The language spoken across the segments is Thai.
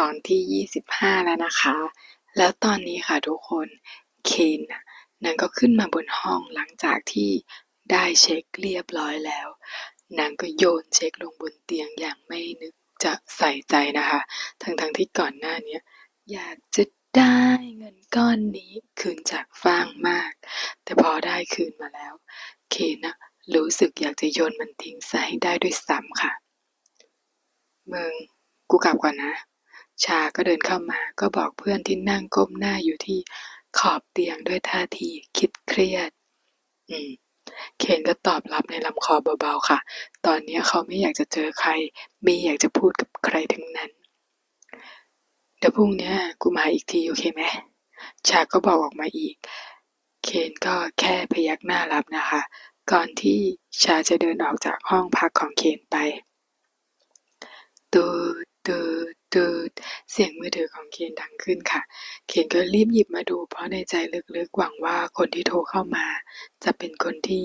ตอนที่ 25 แล้วนะคะ แล้วตอนนี้ค่ะทุกคนเคนน่ะนางก็ขึ้นมาบนห้องหลังจากที่ได้เช็คเรียบร้อยแล้ว นางก็โยนเช็คลงบนเตียงอย่างไม่นึกจะใส่ใจนะคะ ทั้งๆที่ก่อนหน้าเนี้ยอยากจะได้เงินก้อนนี้คืนจากฟางมาก แต่พอได้คืนมาแล้ว เคนนะรู้สึกอยากจะโยนมันทิ้งซะให้ได้ด้วยซ้ำค่ะ มึง กูกลับก่อนนะ ชาก็เดินเข้ามาก็บอกเพื่อนที่นั่งก้มหน้าอยู่ที่ขอบเตียงด้วยท่าทีคิดเครียด อืม เคนก็ตอบรับในลำคอเบาๆค่ะ ตอนนี้เขาไม่อยากจะเจอใคร ไม่อยากจะพูดกับใครทั้งนั้น เดี๋ยวพรุ่งนี้กูมาอีกทีโอเคไหม ชาก็บอกออกมาอีก เคนก็แค่พยักหน้ารับนะคะ ก่อนที่ชาจะเดินออกจากห้องพักของเคนไป ตูดตูด ตูดเสียงมือถือของเคนดังขึ้นค่ะ เคนก็รีบหยิบมาดูเพราะในใจลึกๆหวังว่าคนที่โทรเข้ามา จะเป็นคนที่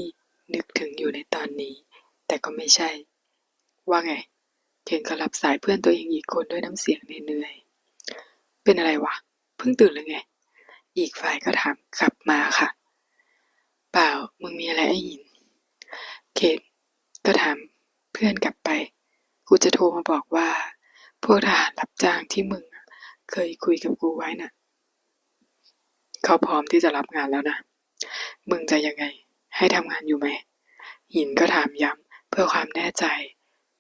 นึกถึงอยู่ในตอนนี้ แต่ก็ไม่ใช่ ว่าไง เคนก็รับสายเพื่อนตัวเองอีกคนด้วยน้ำเสียงเหนื่อยๆเป็นอะไรวะเพิ่งตื่นหรือไง อีกฝ่ายก็ถามกลับมาค่ะ เปล่ามึงมีอะไรไอ้หิน เคนก็ถามเพื่อนกลับไปกูจะโทรมาบอกว่า พวกทหารรับจ้างที่มึงเคยคุยกับกูไว้น่ะ เขาพร้อมที่จะรับงานแล้วนะ มึงจะยังไง ให้ทำงานอยู่ไหม หินก็ถามย้ำเพื่อความแน่ใจ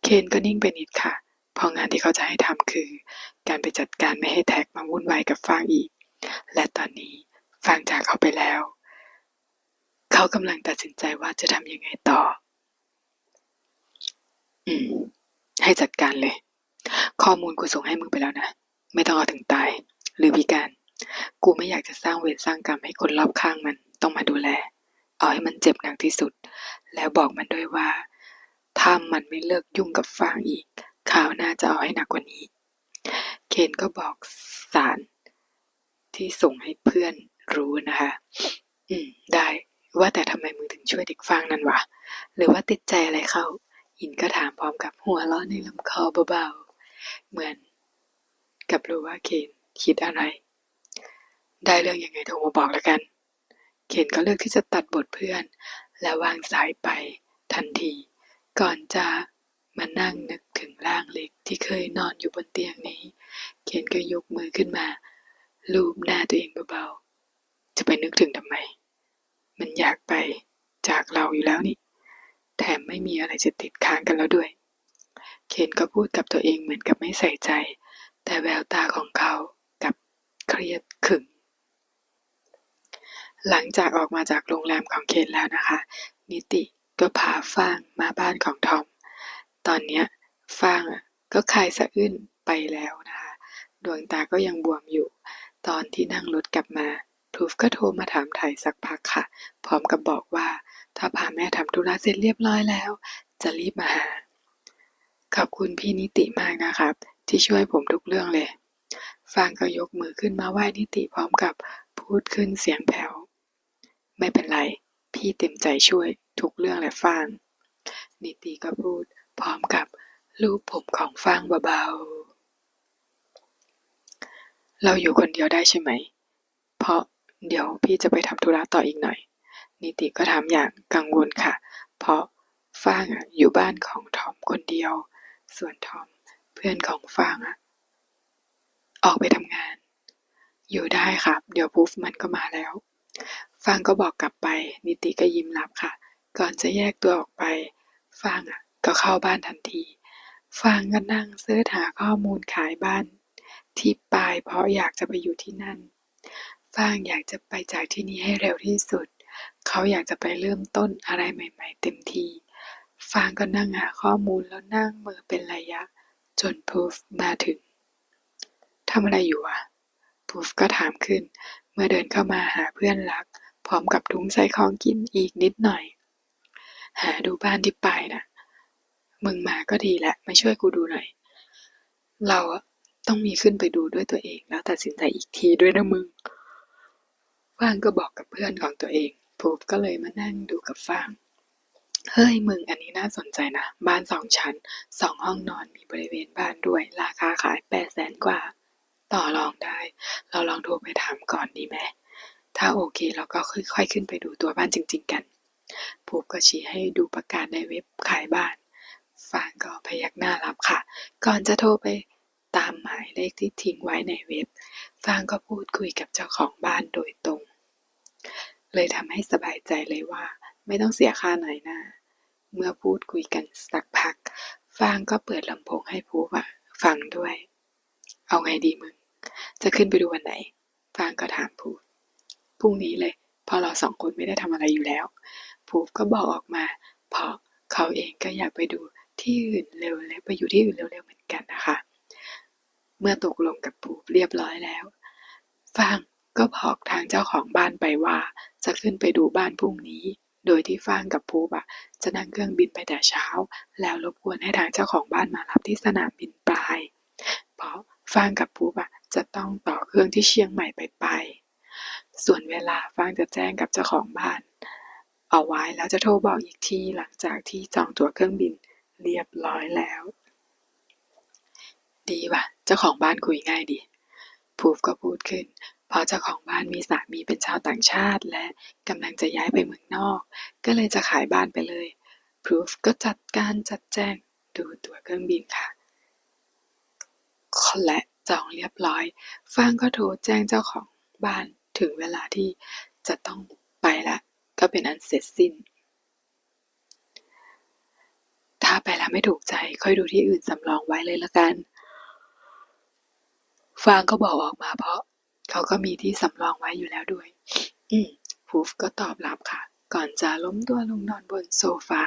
เคนก็นิ่งไปนิดค่ะ เพราะงานที่เขาจะให้ทำคือ การไปจัดการไม่ให้แท็กมาวุ่นวายกับฟางอีก และตอนนี้ฟางจากเขาไปแล้ว เขากำลังตัดสินใจว่าจะทำยังไงต่อ อืม ให้จัดการเลย ข้อมูลกูส่งให้มึงไปแล้วนะ ไม่ต้องเอาถึงตาย หรือพิการ กูไม่อยากจะสร้างเวรสร้างกรรมให้คนรอบข้างมันต้องมาดูแล เอาให้มันเจ็บหนักที่สุด แล้วบอกมันด้วยว่า ถ้ามันไม่เลิกยุ่งกับฟางอีกข่าวหน้าจะเอาให้หนักกว่านี้ เคนก็บอกสารที่ส่งให้เพื่อนรู้นะคะ อืม ได้ ว่าแต่ทำไมมึงถึงช่วยเด็กฟางนั่นวะ หรือว่าติดใจอะไรเขาหินก็ถามพร้อมกับหัวเราะในลำคอเบาๆ เหมือนกับรู้ว่าเคนคิดอะไร ได้เรื่องยังไงโทรมาบอกแล้วกัน เคนก็เลือกที่จะตัดบทเพื่อน และวางสายไปทันที ก่อนจะมานั่งนึกถึงร่างเล็กที่เคยนอนอยู่บนเตียงนี้ เคนก็ยกมือขึ้นมา ลูบหน้าตัวเองเบาๆ จะไปนึกถึงทำไม มันอยากไปจากเราอยู่แล้วนี่ แถมไม่มีอะไรจะติดค้างกันแล้วด้วย เคนก็พูดกับตัวเองเหมือนกับไม่ใส่ใจ แต่แววตาของเขากับเครียดขึง หลังจากออกมาจากโรงแรมของเคนแล้วนะคะ นิติก็พาฟางมาบ้านของทอม ตอนนี้ฟางก็คลายสะอื้นไปแล้วนะคะ ดวงตาก็ยังบวมอยู่ ตอนที่นั่งรถกลับมาพลูฟก็โทรมาถามไถ่สักพักค่ะ พร้อมกับบอกว่า ถ้าพาแม่ทำธุระเสร็จเรียบร้อยแล้ว จะรีบมาหา ขอบคุณพี่นิติมากนะครับ ที่ช่วยผมทุกเรื่องเลย ฟางก็ยกมือขึ้นมาไหว้นิติพร้อมกับพูดขึ้นเสียงแผ่วไม่เป็นไร พี่เต็มใจช่วยทุกเรื่องแหละฟาง นิติก็พูดพร้อมกับลูบผมของฟางเบาๆ เราอยู่คนเดียวได้ใช่ไหม เพราะเดี๋ยวพี่จะไปทำธุระต่ออีกหน่อย นิติก็ถามอย่างกังวลค่ะ เพราะฟางอยู่บ้านของทอมคนเดียว ส่วนทอมเพื่อนของฟางอะออกไปทำงาน อยู่ได้ครับ เดี๋ยวพูฟมันก็มาแล้ว ฟางก็บอกกลับไป นิติก็ยิ้มรับค่ะ ก่อนจะแยกตัวออกไป ฟางอะก็เข้าบ้านทันที ฟางก็นั่งเสิร์ชหาข้อมูลขายบ้าน ที่ปลายเพราะอยากจะไปอยู่ที่นั่น ฟางอยากจะไปจากที่นี่ให้เร็วที่สุด เขาอยากจะไปเริ่มต้นอะไรใหม่ ๆ เต็มที ฟางก็นั่งหาข้อมูลแล้วนั่งมือเป็นระยะ จนพูฟมาถึง ทำอะไรอยู่อะพูฟก็ถามขึ้น เมื่อเดินเข้ามาหาเพื่อนรัก พร้อมกับถุงใส่ของกินอีกนิดหน่อย หาดูบ้านที่ไปนะมึงมาก็ดีแหละมาช่วยกูดูหน่อย เราอะต้องมีขึ้นไปดูด้วยตัวเองแล้วตัดสินใจอีกทีด้วยนะมึงฟางก็บอกกับเพื่อนของตัวเองพูฟก็เลยมานั่งดูกับฟาง เฮ้ยมึงอันนี้น่าสนใจนะ บ้านสองชั้นสองห้องนอนมีบริเวณบ้านด้วย ราคาขายแปดแสนกว่า ต่อรองได้ เราลองโทรไปถามก่อนดีไหมถ้าโอเคเราก็ค่อยๆขึ้นไปดูตัวบ้านจริง ๆ กันภูกก็ชี้ให้ดูประกาศในเว็บขายบ้านฟางก็พยักหน้ารับค่ะ ก่อนจะโทรไปตามหมายเลขที่ทิ้งไว้ในเว็บ ฟางก็พูดคุยกับเจ้าของบ้านโดยตรง เลยทำให้สบายใจเลยว่า ไม่ต้องเสียค่าหน่อยหน้า เมื่อพูดคุยกันสักพัก ฟางก็เปิดลำโพงให้ภูอะฟังด้วย เอาไงดีมึง จะขึ้นไปดูวันไหน ฟางก็ถามภูพรุ่งนี้เลยเพราะเราสองคนไม่ได้ทำอะไรอยู่แล้ว ภูก็บอกออกมา เพราะเขาเองก็อยากไปดูที่อื่นเร็วและไปอยู่ที่อื่นเร็วๆเหมือนกันนะคะ เมื่อตกลงกับภูเรียบร้อยแล้ว ฟางก็บอกทางเจ้าของบ้านไปว่า จะขึ้นไปดูบ้านพรุ่งนี้ โดยที่ฟางกับภูอะจะนั่งเครื่องบินไปแต่เช้า แล้วรบกวนให้ทางเจ้าของบ้านมารับที่สนามบินปลาย เพราะฟางกับภูอะจะต้องต่อเครื่องที่เชียงใหม่ไปไป ส่วนเวลาฟางจะแจ้งกับเจ้าของบ้าน เอาไว้แล้วจะโทรบอกอีกทีหลังจากที่จองตั๋วเครื่องบินเรียบร้อยแล้ว ดีว่ะ เจ้าของบ้านคุยง่ายดีพูฟก็พูดขึ้น เพราะเจ้าของบ้านมีสามีเป็นชาวต่างชาติ และกำลังจะย้ายไปเมืองนอก ก็เลยจะขายบ้านไปเลยพรูฟก็จัดการจัดแจงดูตั๋วเครื่องบินค่ะ และจองเรียบร้อยฟางก็โทรแจ้งเจ้าของบ้านถึงเวลาที่จะต้องไปละ ก็เป็นอันเสร็จสิ้น ถ้าไปแล้วไม่ถูกใจค่อยดูที่อื่นสำรองไว้เลยละกันฟางก็บอกออกมาเพราะ เขาก็มีที่สำรองไว้อยู่แล้วด้วย อืมพูฟก็ตอบรับค่ะ ก่อนจะล้มตัวลงนอนบนโซฟา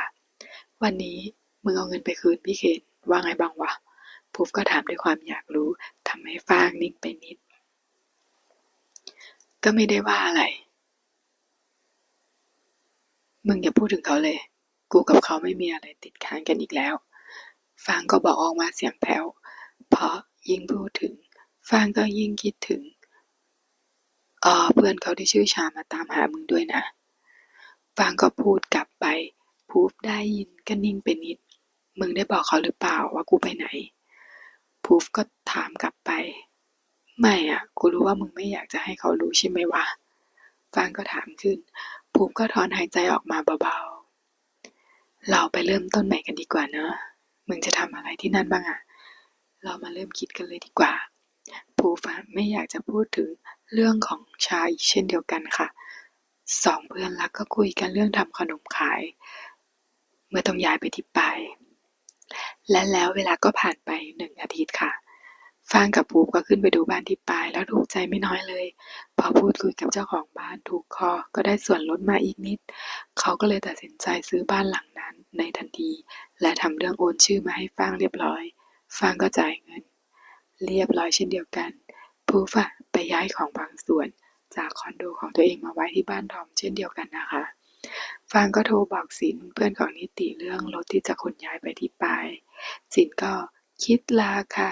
วันนี้มึงเอาเงินไปคืนพี่เคนว่าไงบ้างวะพูฟก็ถามด้วยความอยากรู้ทำให้ฟางนิ่งไปนิด ก็ไม่ได้ว่าอะไร มึงอย่าพูดถึงเขาเลย กูกับเขาไม่มีอะไรติดค้างกันอีกแล้ว ฟางก็บอกออกมาเสียงแผ่วเพราะยิ่งพูดถึง ฟางก็ยิ่งคิดถึง อ๋อเพื่อนเขาที่ชื่อชามาตามหามึงด้วยนะ ฟางก็พูดกลับไป พูฟได้ยินก็นิ่งไปนิด มึงได้บอกเขาหรือเปล่าว่ากูไปไหน พูฟก็ถามกลับไป ไม่อะ กูรู้ว่ามึงไม่อยากจะให้เขารู้ใช่ไหมวะ ฟางก็ถามขึ้นภูมิก็ถอนหายใจออกมาเบาๆ เราไปเริ่มต้นใหม่กันดีกว่าเนอะ มึงจะทำอะไรที่นั่นบ้างอะเรามาเริ่มคิดกันเลยดีกว่าภูฟ้าไม่อยากจะพูดถึง เรื่องของชาอีกเช่นเดียวกันค่ะ สองเพื่อนรักก็คุยกันเรื่องทำขนมขาย เมื่อต้องย้ายไปที่ปายและแล้วเวลาก็ผ่านไปหนึ่งอาทิตย์ค่ะ ฟางกับภูก็ขึ้นไปดูบ้านที่ปายแล้วถูกใจไม่น้อยเลย พอพูดคุยกับเจ้าของบ้านถูกคอ ก็ได้ส่วนลดมาอีกนิด เขาก็เลยตัดสินใจซื้อบ้านหลังนั้นในทันที และทำเรื่องโอนชื่อมาให้ฟางเรียบร้อย ฟางก็จ่ายเงิน เรียบร้อยเช่นเดียวกัน ภูฟะไปย้ายของบางส่วนจากคอนโดของตัวเองมาไว้ที่บ้านทอมเช่นเดียวกันนะคะ ฟางก็โทรบอกสินเพื่อนของนิติเรื่องรถที่จะขนย้ายไปที่ปาย สินก็คิดราคา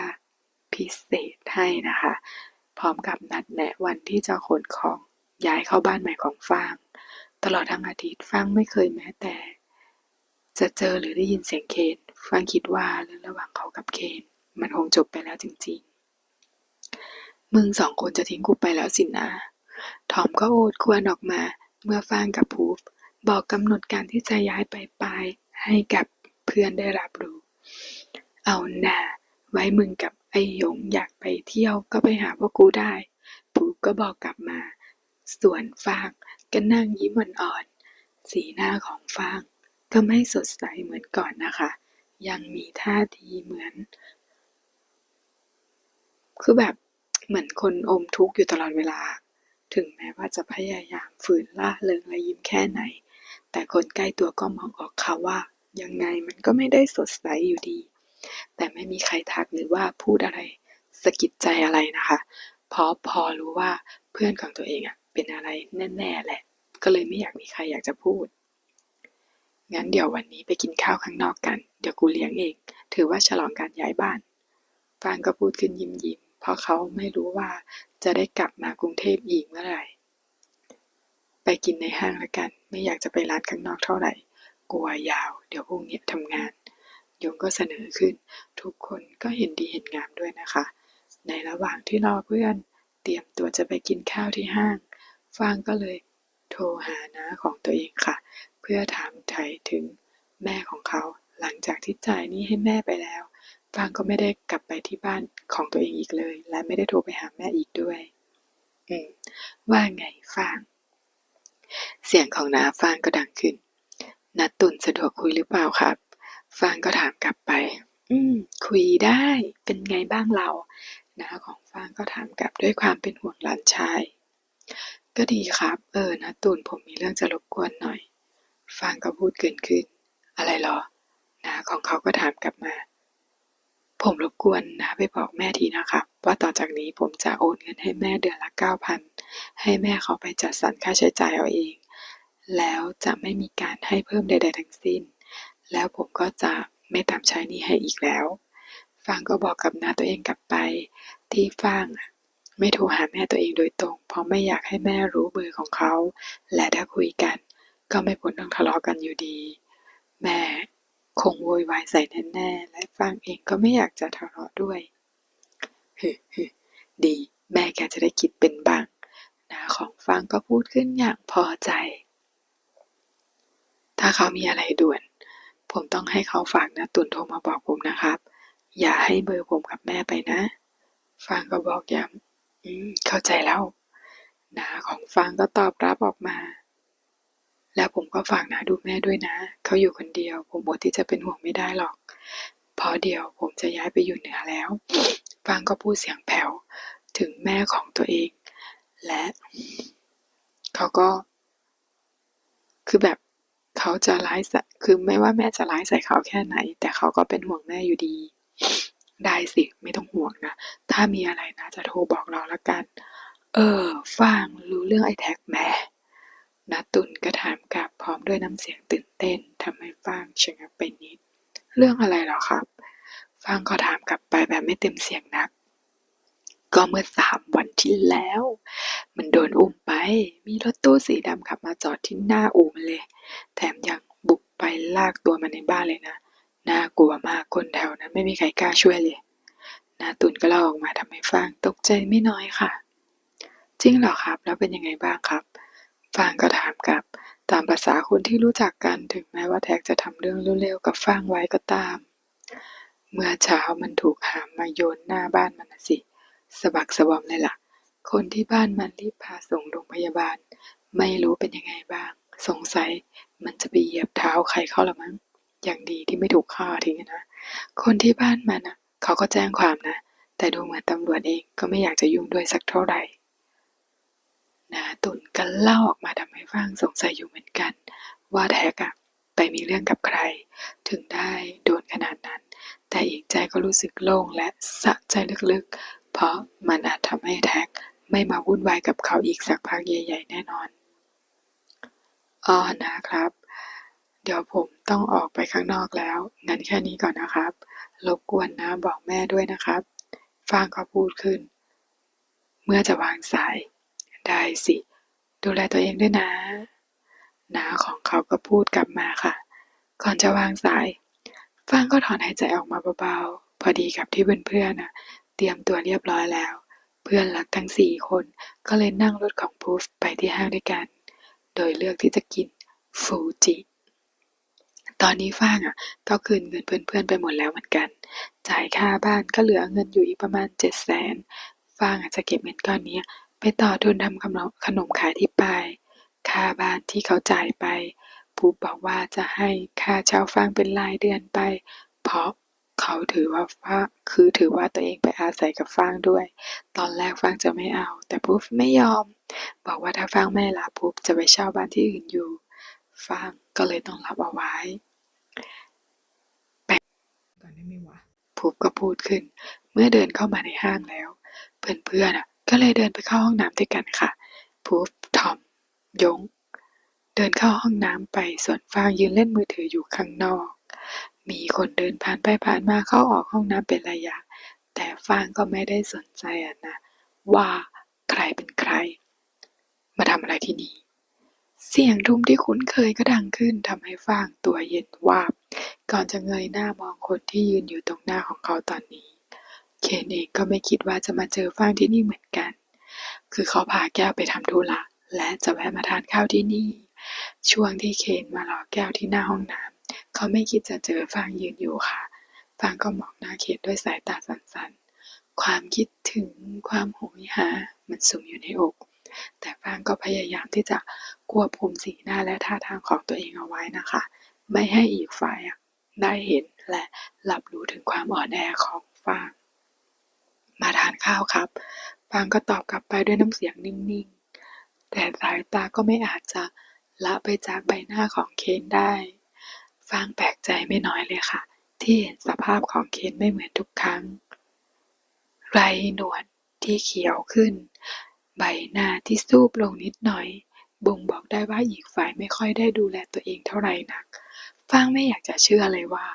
พิเศษให้นะคะ พร้อมกับนัดแนะวันที่จะขนของย้ายเข้าบ้านใหม่ของฟาง ตลอดทั้งอาทิตย์ฟางไม่เคยแม้แต่ จะเจอหรือได้ยินเสียงเคนฟางคิดว่าเรื่องระหว่างเขากับเคนมันคงจบไปแล้วจริงๆ มึงสองคนจะทิ้งกูไปแล้วสินะ ทอมก็โอดครวรออกมา เมื่อฟางกับพูฟบอกกำหนดการที่จะย้ายไปปายให้กับเพื่อนได้รับรู้ เอาหนาไว้มึงกับไอ้หยงอยากไปเที่ยวก็ไปหาพวกกูได้พูฟก็บอกกลับมา ส่วนฟางก็นั่งยิ้มอ่อนๆ สีหน้าของฟางก็ไม่สดใสเหมือนก่อนนะคะ ยังมีท่าทีเหมือน คือแบบ เหมือนคนอมทุกข์อยู่ตลอดเวลา ถึงแม้ว่าจะพยายามฝืนล่าเริงและยิ้มแค่ไหน แต่คนใกล้ตัวก็มองออกค่ะว่า ยังไงมันก็ไม่ได้สดใสอยู่ดี แต่ไม่มีใครทักหรือว่าพูดอะไรสะกิดใจอะไรนะคะ เพราะพอรู้ว่าเพื่อนของตัวเองอะเป็นอะไรแน่ๆแหละ ก็เลยไม่อยากมีใครอยากจะพูด งั้นเดี๋ยววันนี้ไปกินข้าวข้างนอกกัน เดี๋ยวกูเลี้ยงเอง ถือว่าฉลองการย้ายบ้านฟางก็พูดขึ้นยิ้มยิ้ม เพราะเขาไม่รู้ว่าจะได้กลับมากรุงเทพอีกเมื่อไหร่ ไปกินในห้างละกัน ไม่อยากจะไปร้านข้างนอกเท่าไหร่ กลัวยาว เดี๋ยวพรุ่งนี้ทำงาน ยงก็เสนอขึ้น ทุกคนก็เห็นดีเห็นงามด้วยนะคะ ในระหว่างที่รอเพื่อน เตรียมตัวจะไปกินข้าวที่ห้าง ฟางก็เลยโทรหาน้าของตัวเองค่ะ เพื่อถามไถ่ถึงแม่ของเขาหลังจากที่จ่ายหนี้ให้แม่ไปแล้ว ฟางก็ไม่ได้กลับไปที่บ้านของตัวเองอีกเลย และไม่ได้โทรไปหาแม่อีกด้วย อืม ว่าไงฟาง เสียงของน้าฟางก็ดังขึ้นนัดตุนสะดวกคุยหรือเปล่าครับ ฟางก็ถามกลับไป อืม คุยได้ เป็นไงบ้างเราน้าของฟางก็ถามกลับด้วยความเป็นห่วงหลานชาย ก็ดีครับ เออนะตุนผมมีเรื่องจะรบกวนหน่อย ฟางก็พูดเกินขึ้น อะไรหรอน้าของเขาก็ถามกลับมา ผมรบกวนนะไปบอกแม่ทีนะครับ ว่าต่อจากนี้ผมจะโอนเงินให้แม่เดือนละเก้าพันให้แม่เขาไปจัดสรรค่าใช้จ่ายเอาเอง แล้วจะไม่มีการให้เพิ่มใด ๆ ทั้งสิ้น แล้วผมก็จะไม่ตามใช้นี้ให้อีกแล้ว ฟางก็บอกกับน้าตัวเองกลับไป ที่ฟางไม่โทรหาแม่ตัวเองโดยตรง เพราะไม่อยากให้แม่รู้เบอร์ของเขา และถ้าคุยกัน ก็ไม่พ้นต้องทะเลาะกันอยู่ดี แม่ คงโวยวายใส่แน่ๆ และฟางเองก็ไม่อยากจะทะเลาะด้วยฮึฮึดี แม่แกจะได้คิดเป็นบางน้าของฟางก็พูดขึ้นอย่างพอใจ ถ้าเขามีอะไรด่วน ผมต้องให้เขาฝากนะตุนโทรมาบอกผมนะครับ อย่าให้เบอร์ผมกับแม่ไปนะฟางก็บอกย้ำอืมเข้าใจแล้วน้าของฟางก็ตอบรับออกมา แล้วผมก็ฝากน้าดูแม่ด้วยนะ เขาอยู่คนเดียว ผมอดที่จะเป็นห่วงไม่ได้หรอก เพราะเดี๋ยวผมจะย้ายไปอยู่เหนือแล้ว ฟางก็พูดเสียงแผ่วถึงแม่ของตัวเอง และ เขาก็ คือแบบเขาจะร้ายใส่คือไม่ว่าแม่จะร้ายใส่เขาแค่ไหน แต่เขาก็เป็นห่วงแม่อยู่ดี ได้สิไม่ต้องห่วงนะ ถ้ามีอะไรนะ จะโทรบอกเราละกัน เออฟางรู้เรื่องไอ้แท็กแม่ นาตุนก็ถามกลับพร้อมด้วยน้ำเสียงตื่นเต้นทำให้ฟางชะงักไปนิด เรื่องอะไรหรอครับ ฟางก็ถามกลับไปแบบไม่เต็มเสียงนัก ก็เมื่อสามวันที่แล้ว มันโดนอุ้มไป มีรถตู้สีดำขับมาจอดที่หน้าอู่มันเลย แถมยังบุกไปลากตัวมันในบ้านเลยนะ น่ากลัวมากคนแถวนั้นไม่มีใครกล้าช่วยเลยนาตุนก็เล่าออกมาทำให้ฟางตกใจไม่น้อยค่ะ จริงเหรอครับ แล้วเป็นยังไงบ้างครับ ฟางก็ถามกลับ ตามภาษาคนที่รู้จักกันถึงแม้ว่าแท็กจะทำเรื่องเร็วๆกับฟางไว้ก็ตาม เมื่อเช้ามันถูกหามมาโยนหน้าบ้านมันนะสิสะบักสะบอมเลยล่ะ คนที่บ้านมันรีบพาส่งโรงพยาบาล ไม่รู้เป็นยังไงบ้าง สงสัยมันจะไปเหยียบเท้าใครเข้าละมั้ง อย่างดีที่ไม่ถูกฆ่าทิ้งนะ คนที่บ้านมันอะ เขาก็แจ้งความนะ แต่ดูเหมือนตำรวจเองก็ไม่อยากจะยุ่งด้วยสักเท่าไหร่ นาตุนก็เล่าออกมาทำให้ฟางสงสัยอยู่เหมือนกัน ว่าแท็กอะไปมีเรื่องกับใคร ถึงได้โดนขนาดนั้น แต่อีกใจก็รู้สึกโล่งและสะใจลึกๆ เพราะมันอาจทำให้แท็กไม่มาวุ่นวายกับเขาอีกสักพักใหญ่ๆแน่นอนอ๋อนะครับ เดี๋ยวผมต้องออกไปข้างนอกแล้ว งั้นแค่นี้ก่อนนะครับรบกวนนะบอกแม่ด้วยนะครับ ฟางก็พูดขึ้น เมื่อจะวางสาย ได้สิ ดูแลตัวเองด้วยนะน้าของเขาก็พูดกลับมาค่ะ ก่อนจะวางสายฟางก็ถอนหายใจออกมาเบาๆ พอดีกับที่เพื่อนๆนะเตรียมตัวเรียบร้อยแล้ว เพื่อนรักทั้งสี่คนก็เลยนั่งรถของพูฟไปที่ห้างด้วยกัน โดยเลือกที่จะกินฟูจิตอนนี้ฟางอะก็คืนเงินเพื่อนๆไปหมดแล้วเหมือนกัน จ่ายค่าบ้านก็เหลือเงินอยู่อีกประมาณเจ็ดแสนฟางอาจจะเก็บเงินก้อนนี้ ไปต่อทุนทำขนมขนมขายที่ป้าย ค่าบ้านที่เขาจ่ายไปพูบอกว่าจะให้ค่าเช่าฟางเป็นรายเดือนไป เพราะเขาถือว่าฟ้าคือถือว่าตัวเองไปอาศัยกับฟางด้วย ตอนแรกฟางจะไม่เอา แต่พูฟไม่ยอม บอกว่าถ้าฟางไม่รับพูฟจะไปเช่าบ้านที่อื่นอยู่ฟางก็เลยต้องรับเอาไว้แปก่อนได้ไหมวะพูฟก็พูดขึ้น เมื่อเดินเข้ามาในห้างแล้ว เพื่อนๆอะ ก็เลยเดินไปเข้าห้องน้ำด้วยกันค่ะพูฟทอมยง เดินเข้าห้องน้ำไปส่วนฟางยืนเล่นมือถืออยู่ข้างนอก มีคนเดินผ่านไปผ่านมาเข้าออกห้องน้ำเป็นระยะ แต่ฟางก็ไม่ได้สนใจอะนะ ว่าใครเป็นใคร มาทำอะไรที่นี่เสียงทุ้มที่คุ้นเคยก็ดังขึ้นทำให้ฟางตัวเย็นวาบ ก่อนจะเงยหน้ามองคนที่ยืนอยู่ตรงหน้าของเขาตอนนี้ เคนเองก็ไม่คิดว่าจะมาเจอฟางที่นี่เหมือนกัน คือเขาพาแก้วไปทำธุระและจะแวะมาทานข้าวที่นี่ ช่วงที่เคนมารอแก้วที่หน้าห้องน้ำเขาไม่คิดจะเจอฟางยืนอยู่ค่ะฟางก็มองหน้าเคนด้วยสายตาสั้นๆ ความคิดถึงความโหยหา มันสุมอยู่ในอก แต่ฟางก็พยายามที่จะควบคุมสีหน้าและท่าทางของตัวเองเอาไว้นะคะ ไม่ให้อีกฝ่ายได้เห็นและรับรู้ถึงความอ่อนแอของฟาง ข้าวครับฟางก็ตอบกลับไปด้วยน้ำเสียงนิ่งๆ แต่สายตาก็ไม่อาจจะละไปจากใบหน้าของเคนได้ ฟางแปลกใจไม่น้อยเลยค่ะ ที่เห็นสภาพของเคนไม่เหมือนทุกครั้ง ไรหนวดที่เขียวขึ้น ใบหน้าที่ซูบลงนิดหน่อย บ่งบอกได้ว่าอีกฝ่ายไม่ค่อยได้ดูแลตัวเองเท่าไหร่นัก ฟางไม่อยากจะเชื่อเลยว่า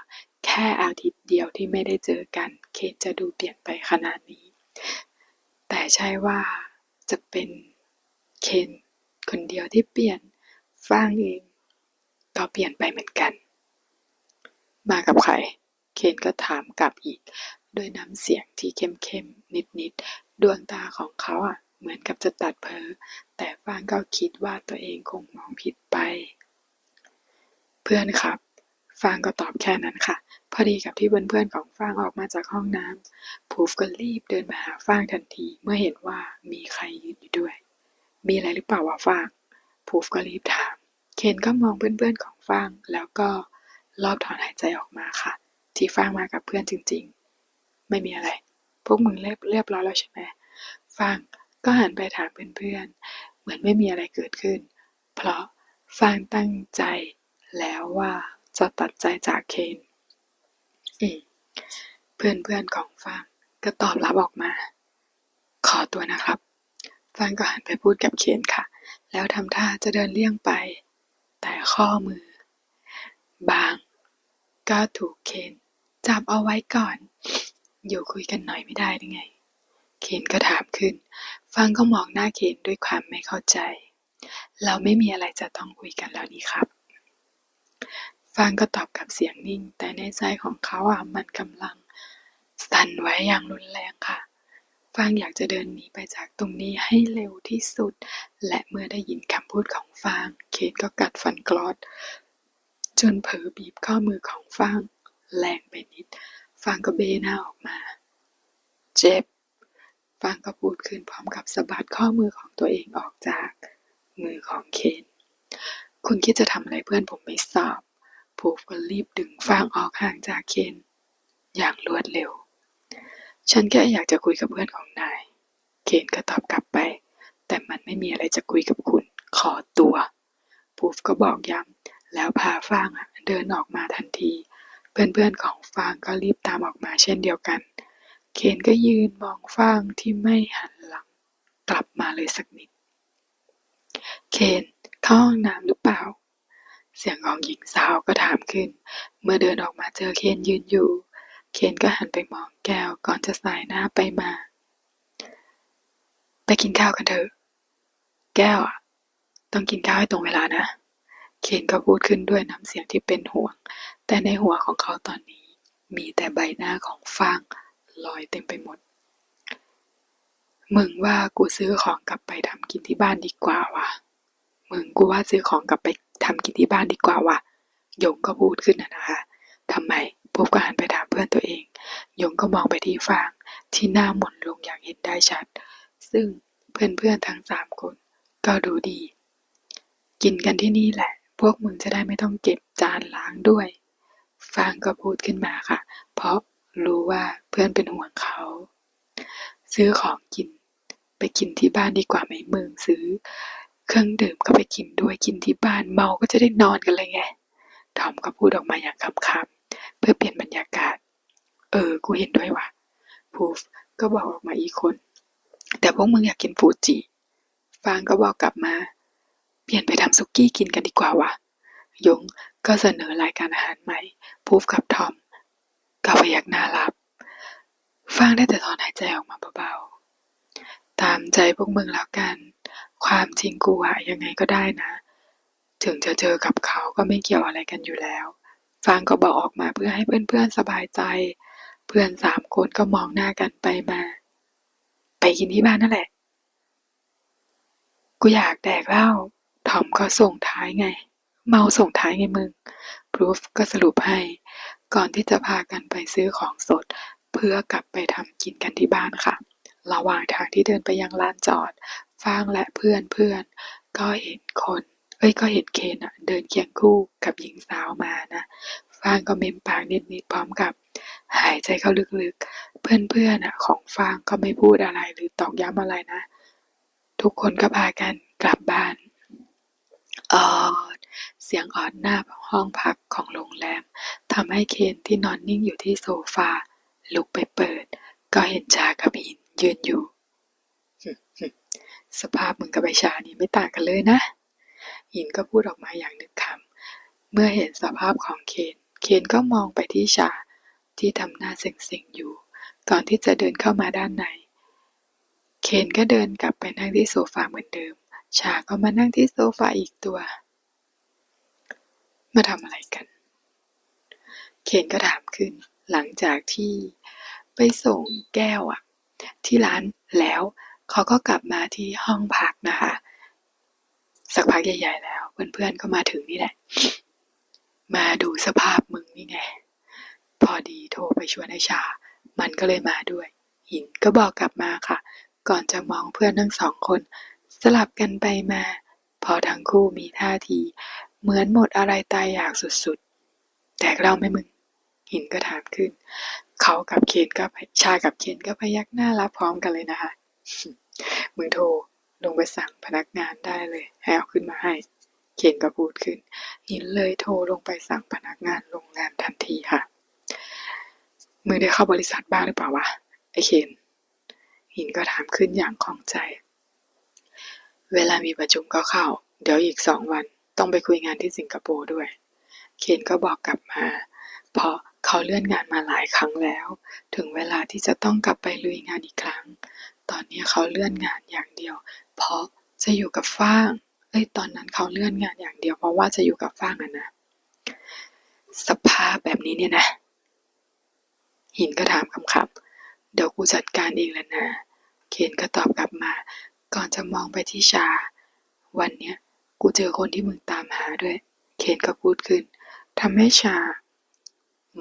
แค่อาทิตย์เดียวที่ไม่ได้เจอกัน เคนจะดูเปลี่ยนไปขนาดนี้ แต่ใช่ว่าจะเป็นเคนคนเดียวที่เปลี่ยนฟางเองก็เปลี่ยนไปเหมือนกัน มากับใคร เคนก็ถามกลับอีก ด้วยน้ำเสียงที่เข้มๆนิดๆ ดวงตาของเขาอะเหมือนกับจะตัดเพอแต่ฟางก็คิดว่าตัวเองคงมองผิดไป เพื่อนครับฟางก็ตอบแค่นั้นค่ะ พอดีกับที่เพื่อนๆของฟางออกมาจากห้องน้ำ พูฟก็รีบเดินมาหาฟางทันทีเมื่อเห็นว่ามีใครยืนอยู่ด้วย มีอะไรหรือเปล่าวะฟางพูฟก็รีบถาม เคนก็มองเพื่อนๆของฟางแล้วก็รอบถอนหายใจออกมาค่ะ ที่ฟางมากับเพื่อนจริงๆ ไม่มีอะไร พวกมึงเรียบเรียบร้อยแล้วใช่ไหมฟางก็หันไปถามเพื่อนๆ เหมือนไม่มีอะไรเกิดขึ้น เพราะฟางตั้งใจแล้วว่าจะตัดใจจากเคน อืมเพื่อนๆของฟาง ก็ตอบรับออกมา ขอตัวนะครับฟางก็หันไปพูดกับเคนค่ะ แล้วทำท่าจะเดินเลี่ยงไป แต่ข้อมือ บาง ก็ถูกเคนจับเอาไว้ก่อน อยู่คุยกันหน่อยไม่ได้หรือไง เคนก็ถามขึ้น ฟังก็มองหน้าเคนด้วยความไม่เข้าใจ เราไม่มีอะไรจะต้องคุยกันแล้วนี่ครับฟังก็ตอบกับเสียงนิ่ง แต่ในใจของเขาอะมันกำลัง สั่นไหวอย่างรุนแรงค่ะ ฟางอยากจะเดินหนีไปจากตรงนี้ให้เร็วที่สุด และเมื่อได้ยินคำพูดของฟาง เคนก็กัดฟันกรอด จนเผลอบีบข้อมือของฟาง แรงไปนิด ฟางก็เบหน้าออกมา เจ็บ ฟางก็พูดขึ้นพร้อมกับสะบัดข้อมือของตัวเองออกจากมือของเคน คุณคิดจะทำอะไรเพื่อนผมไม่ทราบผูฟก็รีบดึงฟางออกห่างจากเคนอย่างรวดเร็ว ฉันแค่อยากจะคุยกับเพื่อนของนาย เคนก็ตอบกลับไป แต่มันไม่มีอะไรจะคุยกับคุณ ขอตัวพูฟก็บอกย้ำ แล้วพาฟางเดินออกมาทันที เพื่อนๆของฟางก็รีบตามออกมาเช่นเดียวกัน เคนก็ยืนมองฟางที่ไม่หันหลัง กลับมาเลยสักนิด เคนเข้าห้องน้ำหรือเปล่า เสียงของหญิงสาวก็ถามขึ้น เมื่อเดินออกมาเจอเคนยืนอยู่ เคนก็หันไปมองแก้วก่อนจะสายหน้าไปมา ไปกินข้าวกันเถอะ แก้วอะต้องกินข้าวให้ตรงเวลานะ เคนก็พูดขึ้นด้วยน้ำเสียงที่เป็นห่วง แต่ในหัวของเขาตอนนี้ มีแต่ใบหน้าของฟางลอยเต็มไปหมด มึงว่ากูซื้อของกลับไปทำกินที่บ้านดีกว่าวะมึงกูว่าซื้อของกลับไปทำกินที่บ้านดีกว่าวะยงก็พูดขึ้นนะนะคะทำไม ปุ๊บก็หันไปถามเพื่อนตัวเองหยงก็มองไปที่ฟางที่หน้าหม่นลงอย่างเห็นได้ชัด ซึ่งเพื่อนๆทั้งสามคน ก็ดูดี กินกันที่นี่แหละ พวกมึงจะได้ไม่ต้องเก็บจานล้างด้วย ฟางก็พูดขึ้นมาค่ะ เพราะรู้ว่าเพื่อนเป็นห่วงเขา ซื้อของกิน ไปกินที่บ้านดีกว่าไหมมึงซื้อ เครื่องดื่มก็ไปกินด้วยกินที่บ้านเมาก็จะได้นอนกันเลยไงทอมก็พูดออกมาอย่างคำๆ เพื่อเปลี่ยนบรรยากาศ เออ กูเห็นด้วยว่ะพูฟก็บอกออกมาอีกคน แต่พวกมึงอยากกินฟูจิฟางก็บอกกลับมา เปลี่ยนไปทำซุกี้กินกันดีกว่าวะยงก็เสนอรายการอาหารใหม่พูฟกับทอมก็พยักหน้ารับฟางได้แต่ถอนหายใจออกมาเบาๆ ตามใจพวกมึงแล้วกัน ความจริงกูอะยังไงก็ได้นะ ถึงจะเจอกับเขาก็ไม่เกี่ยวอะไรกันอยู่แล้ว ฟางก็บอกออกมาเพื่อให้เพื่อนๆสบายใจ เพื่อนสามคนก็มองหน้ากันไปมา ไปกินที่บ้านนั่นแหละ กูอยากแดกเหล้าทอมก็ส่งท้ายไง เมาส่งท้ายไงมึงบรูฟก็สรุปให้ ก่อนที่จะพากันไปซื้อของสด เพื่อกลับไปทำกินกันที่บ้านค่ะ ระหว่างทางที่เดินไปยังลานจอด ฟางและเพื่อนเพื่อนๆก็เห็นคน ยก็เห็นเคนอะเดินเคียงคู่กับหญิงสาวมานะฟางก็เม้มปากนิดๆพร้อมกับ หายใจเข้าลึกๆ เพื่อนๆอะของฟางก็ไม่พูดอะไรหรือตอกย้ำอะไรนะ ทุกคนก็พากันกลับบ้านออดเสียงออดหน้าห้องพักของโรงแรมทำให้เคนที่นอนนิ่งอยู่ที่โซฟา ลุกไปเปิด ก็เห็นชากับหินยืนอยู่ สภาพมึงกับไอชานี่ไม่ต่างกันเลยนะ หินก็พูดออกมาอย่างนึกคำเมื่อเห็นสภาพของเคน เคนก็มองไปที่ชา ที่ทำหน้าเซ็งๆอยู่ ก่อนที่จะเดินเข้ามาด้านใน เคนก็เดินกลับไปนั่งที่โซฟาเหมือนเดิม ชาก็มานั่งที่โซฟาอีกตัว มาทำอะไรกัน เคนก็ถามขึ้น หลังจากที่ไปส่งแก้วอะที่ร้านแล้วเขาก็กลับมาที่ห้องพักนะคะ สักพักใหญ่ๆแล้ว เพื่อนๆก็มาถึงนี่แหละ มาดูสภาพมึงนี่ไง พอดีโทรไปชวนไอชา มันก็เลยมาด้วย หินก็บอกกลับมาค่ะ ก่อนจะมองเพื่อนทั้งสองคน สลับกันไปมา พอทั้งคู่มีท่าที เหมือนหมดอะไรตายอยากสุดๆ แต่เราไม่มึง หินก็ถามขึ้น เขากับเคนก็ชากับเคนก็พยักหน้ารับพร้อมกันเลยนะคะมึงโทร ลงไปสั่งพนักงานได้เลย ให้เอาขึ้นมาให้ เคนก็พูดขึ้น หินเลยโทรลงไปสั่งพนักงานโรงแรมทันทีค่ะมึงได้เข้าบริษัทบ้างหรือเปล่าวะ ไอเคน หินก็ถามขึ้นอย่างคล่องใจ เวลามีประชุมก็เข้า เดี๋ยวอีกสองวันต้องไปคุยงานที่สิงคโปร์ด้วย เคนก็บอกกลับมา เพราะเขาเลื่อนงานมาหลายครั้งแล้ว ถึงเวลาที่จะต้องกลับไปลุยงานอีกครั้ง ตอนนี้เขาเลื่อนงานอย่างเดียว เพราะจะอยู่กับฟ้าง เอ้ยตอนนั้นเขาเลื่อนงานอย่างเดียวเพราะว่าจะอยู่กับฟ้างอะนะ สภาพแบบนี้เนี่ยนะ หินก็ถามคำๆเดี๋ยวกูจัดการเองแหละนะ เคนก็ตอบกลับมา ก่อนจะมองไปที่ชา วันเนี้ยกูเจอคนที่มึงตามหาด้วย เคนก็พูดขึ้นทำให้ชา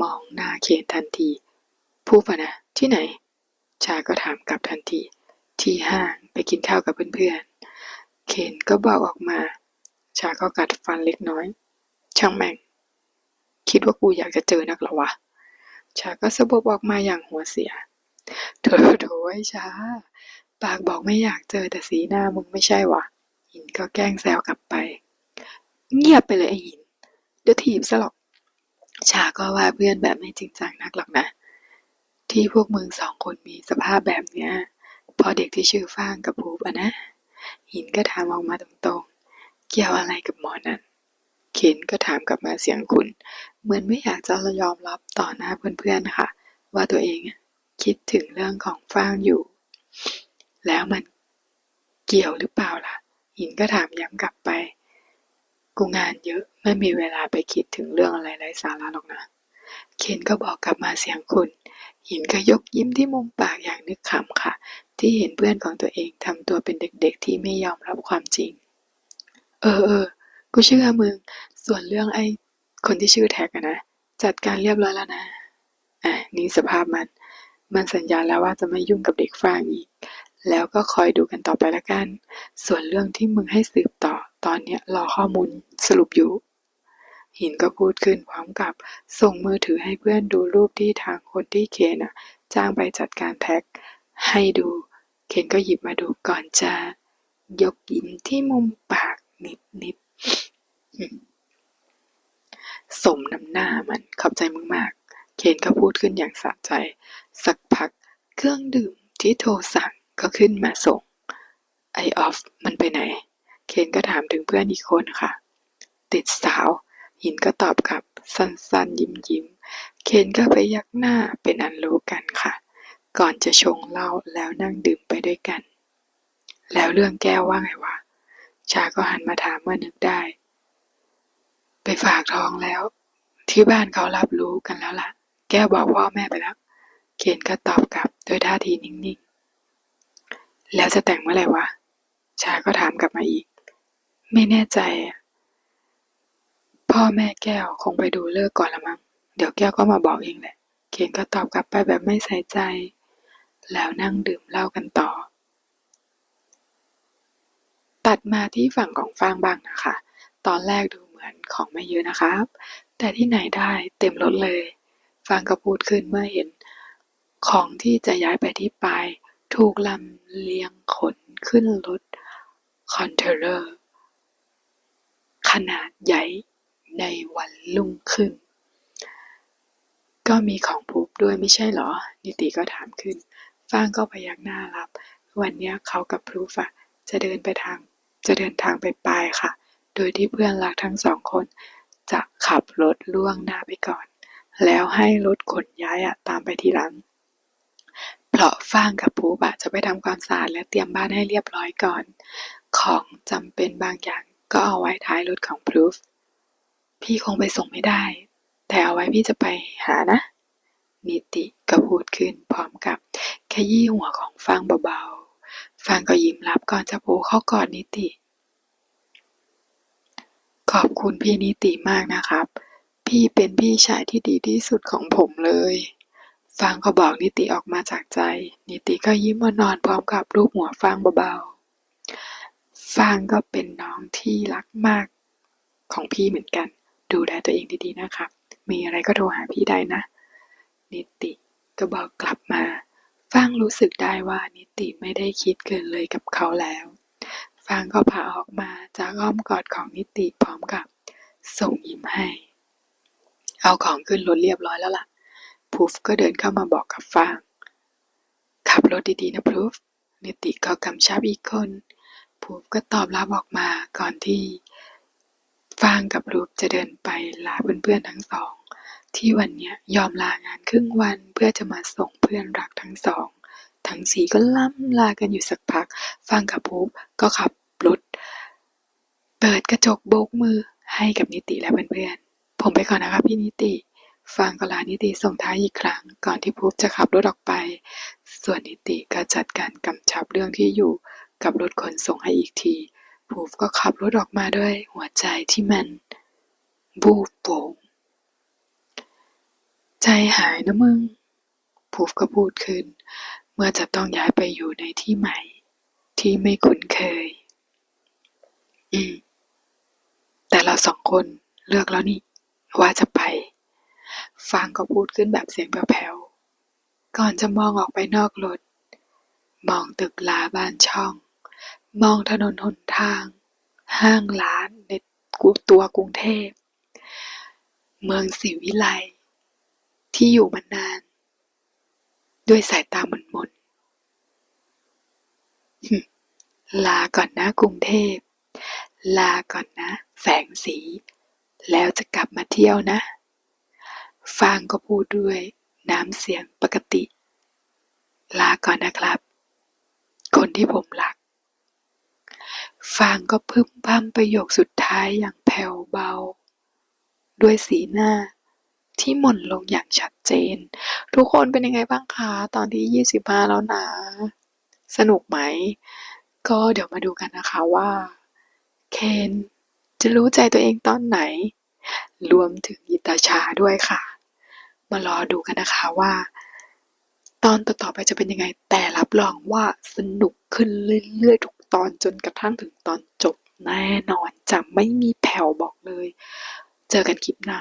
มองหน้าเคนทันที พูดปะนะ ที่ไหน ชาก็ถามกลับทันที ที่ห้าง ไปกินข้าวกับเพื่อน ๆ เคนก็บอกออกมา ชาก็กัดฟันเล็กน้อย ช่างแม่ง คิดว่ากูอยากจะเจอนักหรอวะ ชาก็สะบบออกมาอย่างหัวเสียโถโถไอ้ชา ปากบอกไม่อยากเจอแต่สีหน้ามึงไม่ใช่วะหินก็แกล้งแซวกลับไป เงียบไปเลยไอ้หิน เดี๋ยวถีบซะหรอก ชาก็ว่าเพื่อนแบบไม่จริงจังนักหรอกนะ ที่พวกมึงสองคนมีสภาพแบบเนี้ย พอเด็กที่ชื่อฟ้างกับภูบอะนะ หินก็ถามออกมาตรงๆ เกี่ยวอะไรกับหมอนั่น เคนก็ถามกลับมาเสียงขุนเหมือนไม่อยากจะยอมรับต่อหน้าเพื่อนๆนะคะว่าตัวเองคิดถึงเรื่องของฟ้างอยู่ แล้วมันเกี่ยวหรือเปล่าล่ะ หินก็ถามย้ำกลับไป กูงานเยอะไม่มีเวลาไปคิดถึงเรื่องอะไรไร้สาระหรอกนะ เคนก็บอกกลับมาเสียงขุนหินก็ยกยิ้มที่มุมปากอย่างนึกขำค่ะ ที่เห็นเพื่อนของตัวเองทำตัวเป็นเด็กๆที่ไม่ยอมรับความจริง เออเออกูเชื่อมึง ส่วนเรื่องไอ้คนที่ชื่อแท็กอะนะ จัดการเรียบร้อยแล้วนะ อะ นี่สภาพมัน มันสัญญาแล้วว่าจะไม่ยุ่งกับเด็กฟางอีก แล้วก็คอยดูกันต่อไปละกัน ส่วนเรื่องที่มึงให้สืบต่อ ตอนเนี้ยรอข้อมูลสรุปอยู่ หินก็พูดขึ้นพร้อมกับส่งมือถือให้เพื่อนดูรูปที่ทางคนที่เคนอะจ้างไปจัดการแท็ก ให้ดู เคนก็หยิบมาดูก่อนจะยกยิ้มที่มุมปากนิดนิดๆสมน้ำหน้ามันขอบใจมึงมาก เคนก็พูดขึ้นอย่างสะใจ สักพักเครื่องดื่มที่โทรสั่งก็ขึ้นมาส่ง ไอออฟมันไปไหน เคนก็ถามถึงเพื่อนอีกคนค่ะ ติดสาว หินก็ตอบกลับสั้นๆยิ้มยิ้มๆเคนก็ไปยักหน้าเป็นอันรู้กันค่ะ ก่อนจะชงเหล้าแล้วนั่งดื่มไปด้วยกัน แล้วเรื่องแก้วว่าไงวะ ชาก็หันมาถามเมื่อนึกได้ ไปฝากท้องแล้ว ที่บ้านเขารับรู้กันแล้วล่ะ แก้วบอกพ่อแม่ไปแล้ว เคนก็ตอบกลับด้วยท่าทีนิ่งๆ แล้วจะแต่งเมื่อไหร่วะ ชาก็ถามกลับมาอีก ไม่แน่ใจ พ่อแม่แก้วคงไปดูเลิกก่อนละมั้ง เดี๋ยวแก้วก็มาบอกเองแหละเคนก็ตอบกลับไปแบบไม่ใส่ใจ แล้วนั่งดื่มเหล้ากันต่อ ตัดมาที่ฝั่งของฟางบ้างนะคะ ตอนแรกดูเหมือนของไม่เยอะนะครับ แต่ที่ไหนได้เต็มรถเลย ฟางก็พูดขึ้นเมื่อเห็น ของที่จะย้ายไปที่ปลายถูกลำเลียงขนขึ้นรถคอนเทนเนอร์ขนาดใหญ่ในวันรุ่งขึ้น ก็มีของพูบด้วยไม่ใช่เหรอ นิติก็ถามขึ้น ฟางก็พยักหน้ารับ วันเนี้ยเขากับพรูฟอะจะเดินไปทาง จะเดินทางไปปลายค่ะ โดยที่เพื่อนรักทั้งสองคน จะขับรถล่วงหน้าไปก่อน แล้วให้รถขนย้ายอะตามไปทีหลัง เพราะฟางกับพูบอะจะไปทำความสะอาดและเตรียมบ้านให้เรียบร้อยก่อน ของจำเป็นบางอย่างก็เอาไว้ท้ายรถของพรูฟพี่คงไปส่งไม่ได้ แต่เอาไว้พี่จะไปหานะ นิติก็พูดขึ้นพร้อมกับขยี้หัวของฟางเบาๆ ฟางก็ยิ้มรับก่อนจะโผล่เข้ากอดนิติ ขอบคุณพี่นิติมากนะครับ พี่เป็นพี่ชายที่ดีที่สุดของผมเลยฟางก็บอกนิติออกมาจากใจ นิติก็ยิ้มมานอนพร้อมกับรูปหัวฟางเบาๆ ฟางก็เป็นน้องที่รักมากของพี่เหมือนกัน ดูแลตัวเองดีๆนะครับ มีอะไรก็โทรหาพี่ได้นะ นิติ ก็บอกกลับมา ฟางรู้สึกได้ว่านิติไม่ได้คิดเกินเลยกับเขาแล้ว ฟางก็พาออกมาจากอ้อมกอดของนิติพร้อมกับ ส่งยิ้มให้ เอาของขึ้นรถเรียบร้อยแล้วล่ะพูฟก็เดินเข้ามาบอกกับฟาง ขับรถดีๆนะพูฟนิติก็กำชับอีกคนพูฟก็ตอบรับออกมาก่อนที่ฟางกับรูปจะเดินไปลาเพื่อนๆทั้งสอง ที่วันเนี้ยยอมลางานครึ่งวันเพื่อจะมาส่งเพื่อนรักทั้งสอง ทั้งสี่ก็ล่ำลากันอยู่สักพักฟางกับพูฟก็ขับรถเปิดกระจกโบกมือให้กับนิติและเพื่อนๆ ผมไปก่อนนะครับพี่นิติฟางกลานิติส่งท้ายอีกครั้ง ก่อนที่พูฟจะขับรถออกไป ส่วนนิติก็จัดการกำชับเรื่องที่อยู่กับรถขนส่งให้อีกทีพูฟก็ขับรถออกมาด้วยหัวใจที่มันบูบโป่ง ใจหายนะมึง พูฟก็พูดขึ้น เมื่อจะต้องย้ายไปอยู่ในที่ใหม่ ที่ไม่คุ้นเคย อืม แต่เราสองคนเลือกแล้วนี่ ว่าจะไป ฟางก็พูดขึ้นแบบเสียงแผ่วๆ ก่อนจะมองออกไปนอกรถ มองตึกลาบ้านช่อง มองถนนหนทาง ห้างร้านในตัวกรุงเทพ เมืองศรีวิไล ที่อยู่มานาน ด้วยสายตาหม่นๆหึลาก่อนนะกรุงเทพ ลาก่อนนะ แสงสี แล้วจะกลับมาเที่ยวนะ ฟางก็พูดด้วยน้ำเสียงปกติ ลาก่อนนะครับ คนที่ผมรัก ฟางก็พึมพำประโยคสุดท้ายอย่างแผ่วเบา ด้วยสีหน้า ที่หม่นลงอย่างชัดเจน ทุกคนเป็นยังไงบ้างคะตอนที่ 25 แล้วนะ สนุกไหม ก็เดี๋ยวมาดูกันนะคะว่า เคนจะรู้ใจตัวเองตอนไหน รวมถึงยิตาชาด้วยค่ะ มารอดูกันนะคะว่า ตอนต่อๆไปจะเป็นยังไง แต่รับรองว่าสนุกขึ้นเรื่อยๆทุกตอนจนกระทั่งถึงตอนจบแน่นอนจะไม่มีแผ่วบอกเลย เจอกันคลิปหน้า